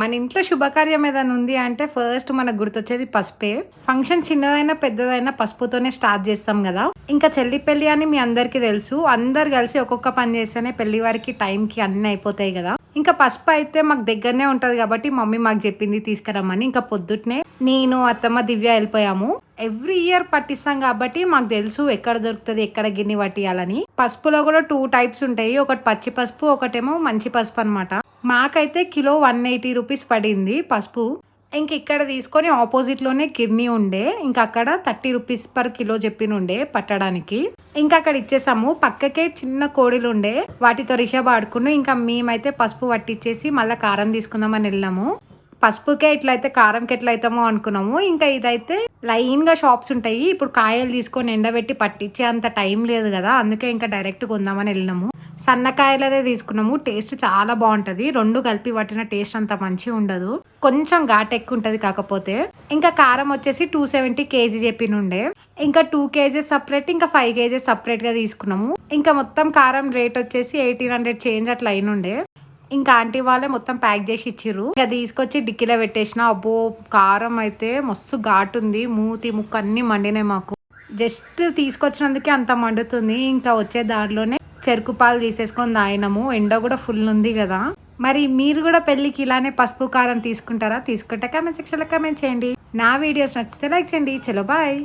మన ఇంట్లో శుభకార్యం ఏదైనా ఉంది అంటే ఫస్ట్ మనకు గుర్తొచ్చేది పసుపే. ఫంక్షన్ చిన్నదైనా పెద్దదైనా పసుపుతోనే స్టార్ట్ చేస్తాం కదా. ఇంకా చెల్లి పెళ్ళి అని మీ అందరికీ తెలుసు. అందరు కలిసి ఒక్కొక్క పని చేస్తేనే పెళ్ళి వారికి టైంకి అన్ని అయిపోతాయి కదా. ఇంకా పసుపు అయితే మాకు దగ్గరనే ఉంటది కాబట్టి మమ్మీ మాకు చెప్పింది తీసుకురమ్మని. ఇంకా పొద్దుటనే నేను అత్తమ్మ దివ్య వెళ్ళిపోయాము. ఎవ్రీ ఇయర్ పట్టిస్తాం కాబట్టి మాకు తెలుసు ఎక్కడ దొరుకుతుంది ఎక్కడ గిన్నె పట్టియాలని. పసుపులో కూడా టూ టైప్స్ ఉంటాయి. ఒకటి పచ్చి పసుపు ఒకటేమో మంచి పసుపు అన్నమాట. మాకైతే కిలో వన్ ఎయిటీ రూపీస్ పడింది పసుపు. ఇంక ఇక్కడ తీసుకొని ఆపోజిట్లోనే కిర్నీ ఉండే. ఇంకా అక్కడ థర్టీ రూపీస్ పర్ కిలో చెప్పిన ఉండే పట్టడానికి. ఇంకా అక్కడ ఇచ్చేసాము. పక్కకే చిన్న కోడిలు ఉండే. వాటితో రిషబ్ ఆడుకున్నాం ఇంకా మేమైతే పసుపు పట్టించేసి మళ్ళీ కారం తీసుకుందామని వెళ్ళాము. పసుపుకే ఇట్లయితే కారంకి ఎట్లయితామో అనుకున్నాము. ఇంకా ఇదైతే లైన్గా షాప్స్ ఉంటాయి. ఇప్పుడు కాయలు తీసుకొని ఎండబెట్టి పట్టించే అంత టైం లేదు కదా. అందుకే ఇంకా డైరెక్ట్ కొందామని వెళ్ళినాము. సన్నకాయలదే తీసుకున్నాము. టేస్ట్ చాలా బాగుంటుంది. రెండు కలిపి పట్టిన టేస్ట్ అంత మంచిగా ఉండదు. కొంచెం ఘాట్ ఎక్కువ ఉంటుంది కాకపోతే. ఇంకా కారం వచ్చేసి టూ సెవెంటీ కేజీ చెప్పినుండే. ఇంకా టూ కేజెస్ సపరేట్ ఇంకా ఫైవ్ కేజెస్ సపరేట్గా తీసుకున్నాము. ఇంకా మొత్తం కారం రేట్ వచ్చేసి ఎయిటీన్ హండ్రెడ్ చేంజ్ అట్లా అయినుండే. ఇంకా ఆంటీ వాళ్ళే మొత్తం ప్యాక్ చేసి ఇచ్చిర్రు. ఇంకా తీసుకొచ్చి డిక్కీలో పెట్టేసిన. అబ్బో కారం అయితే మస్తు ఘాటు ఉంది. మూతి ముక్క అన్నీ మండినాయి మాకు. జస్ట్ తీసుకొచ్చినందుకే అంత మండుతుంది. ఇంకా వచ్చే దారిలోనే చెరుకు పాలు తీసేసుకొని తాగినాము. ఎండ కూడా ఫుల్ ఉంది కదా. మరి మీరు కూడా పెళ్ళికి ఇలానే పసుపు కారం తీసుకుంటారా? తీసుకుంటే కామెంట్ సెక్షన్లో కామెంట్ చేయండి. నా వీడియోస్ నచ్చితే లైక్ చేయండి. చలో బాయ్